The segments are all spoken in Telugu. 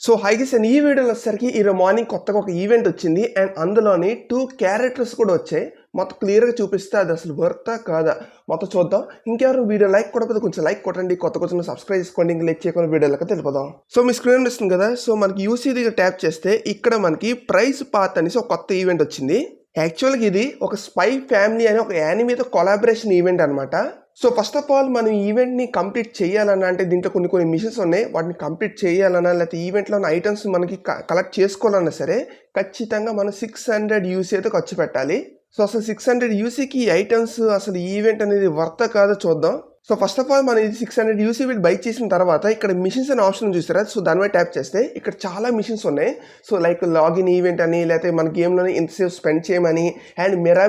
సో హైగెస్ అండ్ ఈ వీడియోలో వచ్చేసరికి ఈరోజు మార్నింగ్ కొత్తగా ఒక ఈవెంట్ వచ్చింది అండ్ అందులోని టూ క్యారెక్టర్స్ కూడా వచ్చాయి. మొత్తం క్లియర్గా చూపిస్తే అది అసలు వర్తా కాదా? మొత్తం చూద్దాం. ఇంకెవరు వీడియో లైక్ కొట్టకపోతే కొంచెం లైక్ కొట్టండి. కొత్త కొంచెం సబ్స్క్రైబ్ చేసుకోండి. ఇంకా లైక్ చేయకుండా వీడియోలకి తెలిపదాం. సో మీ స్క్రీన్ వస్తుంది కదా. సో మనకి యూసీ దగ్గర ట్యాప్ చేస్తే ఇక్కడ మనకి ప్రైజ్ పాత్ అనేసి ఒక కొత్త ఈవెంట్ వచ్చింది. యాక్చువల్గా ఇది ఒక స్పై ఫ్యామిలీ అనే ఒక యానిమీతో కొలాబరేషన్ ఈవెంట్ అనమాట సో ఫస్ట్ ఆఫ్ ఆల్ మనం ఈవెంట్ని కంప్లీట్ చేయాలన్నా అంటే దీంట్లో కొన్ని కొన్ని మిషన్స్ ఉన్నాయి. వాటిని కంప్లీట్ చేయాలన్నా లేకపోతే ఈవెంట్లో ఉన్న ఐటమ్స్ మనకి కలెక్ట్ చేసుకోవాలన్నా సరే ఖచ్చితంగా మనం సిక్స్ హండ్రెడ్ యూసీ అయితే ఖర్చు పెట్టాలి. సో అసలు సిక్స్ హండ్రెడ్ యూసీకి ఐటమ్స్ అసలు ఈవెంట్ అనేది వర్త కాదో చూద్దాం. సో ఫస్ట్ ఆఫ్ ఆల్ మనం ఇది సిక్స్ హండ్రెడ్ యూసీ వీళ్ళు బైక్ చేసిన తర్వాత ఇక్కడ మిషన్స్ అనే ఆప్షన్ చూస్తారా సో దాని ట్యాప్ చేస్తే ఇక్కడ చాలా మిషన్స్ ఉన్నాయి. సో లైక్ లాగిన్ ఈవెంట్ అని లేకపోతే మన గేమ్లోనే ఇంతసేపు స్పెండ్ చేయమని అండ్ మిరా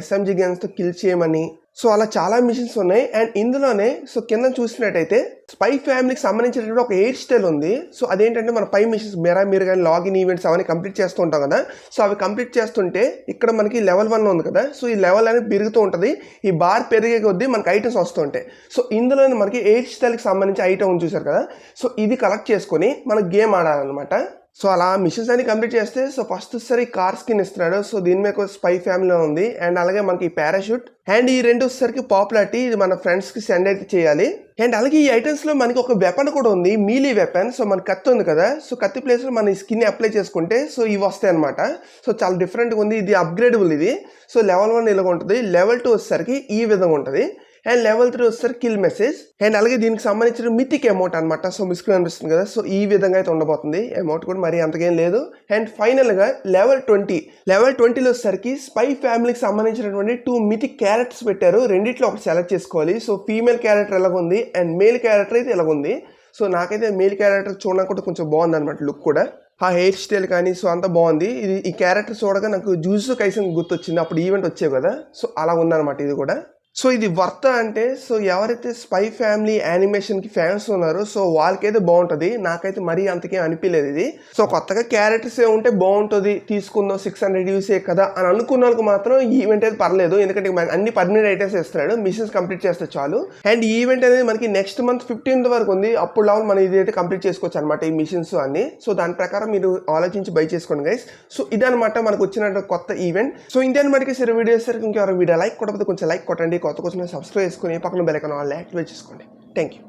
ఎస్ఎంజీ గేమ్స్తో కిల్ చేయమని సో అలా చాలా మిషన్స్ ఉన్నాయి. అండ్ ఇందులోనే సో కింద చూసినట్టయితే స్పై ఫ్యామిలీకి సంబంధించినటువంటి ఒక ఎయిర్ స్టైల్ ఉంది. సో అదేంటంటే మన పై మిషన్స్ మెరా మీరు కానీ లాగిన్ ఈవెంట్స్ అవన్నీ కంప్లీట్ చేస్తూ ఉంటాం కదా. సో అవి కంప్లీట్ చేస్తుంటే ఇక్కడ మనకి లెవెల్ వన్ ఉంది కదా. సో ఈ లెవెల్ అనేది పెరుగుతూ ఉంటుంది. ఈ బార్ పెరిగే కొద్దీ మనకి ఐటమ్స్ వస్తూ ఉంటాయి. సో ఇందులోనే మనకి ఎయిర్ స్టైల్కి సంబంధించి ఐటమ్ చూసారు కదా. సో ఇది కలెక్ట్ చేసుకొని మన గేమ్ ఆడాలన్నమాట. సో అలా మిషన్స్ అన్ని కంప్లీట్ చేస్తే సో ఫస్ట్ సరి కార్ స్కిన్ ఇస్తున్నాడు. సో దీని మీద ఒక స్పై ఫ్యామిలీ ఉంది. అండ్ అలాగే మనకి పారాషూట్ అండ్ ఈ రెండు వచ్చేసరికి పాపులారిటీ ఇది మన ఫ్రెండ్స్కి సెండ్ అయితే చేయాలి. అండ్ అలాగే ఈ ఐటమ్స్లో మనకి ఒక వెపన్ కూడా ఉంది. మీలీ వెపన్ సో మన కత్తి ఉంది కదా. సో కత్తి ప్లేస్లో మన స్కిన్ అప్లై చేసుకుంటే సో ఇవి వస్తాయి అనమాట సో చాలా డిఫరెంట్గా ఉంది. ఇది అప్గ్రేడబుల్ ఇది. సో లెవెల్ వన్ ఇలాగ ఉంటుంది. లెవెల్ టూ వచ్చేసరికి ఈ విధంగా ఉంటుంది. అండ్ లెవెల్ త్రీ వస్తారు కిల్ మెసేజ్ అండ్ అలాగే దీనికి సంబంధించిన మితిక్ అమౌంట్ అనమాట సో మిస్క్రీ అనిపిస్తుంది కదా. సో ఈ విధంగా అయితే ఉండబోతుంది. అమౌంట్ కూడా మరీ అంతకేం లేదు. అండ్ ఫైనల్గా లెవెల్ ట్వంటీ లెవెల్ ట్వంటీలో వచ్చేసరికి స్పై ఫ్యామిలీకి సంబంధించినటువంటి టూ మితిక్ క్యారెక్టర్స్ పెట్టారు. రెండిట్లో ఒకటి సెలెక్ట్ చేసుకోవాలి. సో ఫీమేల్ క్యారెక్టర్ ఎలాగుంది? అండ్ మేల్ క్యారెక్టర్ అయితే ఎలాగుంది? సో నాకైతే మేల్ క్యారెక్టర్ చూడడానికి కూడా కొంచెం బాగుంది అనమాట లుక్ కూడా. ఆ హెయిర్ స్టైల్ కానీ సో అంతా బాగుంది. ఇది ఈ క్యారెక్టర్ చూడగా నాకు జ్యూస్ కైసం గుర్తొచ్చింది. అప్పుడు ఈవెంట్ వచ్చేవి కదా. సో అలా ఉందన్నమాట ఇది కూడా. సో ఇది వర్త అంటే సో ఎవరైతే స్పై ఫ్యామిలీ యానిమేషన్కి ఫ్యాన్స్ ఉన్నారో సో వాళ్ళకైతే బాగుంటుంది. నాకైతే మరీ అంతకేం అనిపించలేదు ఇది. సో కొత్తగా క్యారెక్టర్స్ ఏ ఉంటే బాగుంటుంది తీసుకుందాం సిక్స్ హండ్రెడ్ యూసే కదా అని అనుకున్న వాళ్ళకి మాత్రం ఈవెంట్ అయితే పర్లేదు. ఎందుకంటే అన్ని పర్మనెంట్ ఐటమ్స్ ఇస్తున్నాడు మిషన్స్ కంప్లీట్ చేస్తే చాలు. అండ్ ఈవెంట్ అనేది మనకి నెక్స్ట్ మంత్ ఫిఫ్టీన్త్ వరకు ఉంది. అప్పుడు లెవెల్ మనం ఇది అయితే కంప్లీట్ చేసుకోవచ్చు అనమాట ఈ మిషన్స్ అన్ని. సో దాని ప్రకారం మీరు ఆలోచించి బై చేసుకోండి గైస్. సో ఇదనమాట మనకు వచ్చిన కొత్త ఈవెంట్. సో ఇండియన్ మనకి సరే వీడియో సరికి ఇంకెవరు వీడియో లైక్ కొట్టకపోతే కొంచెం లైక్ కొట్టండి కొత్త కోసం సబ్స్క్రైబ్ చేసుకుని పక్కన బెల్ ఐకాన్ ఆల్ యాక్టివేట్ చేసుకోండి. Thank you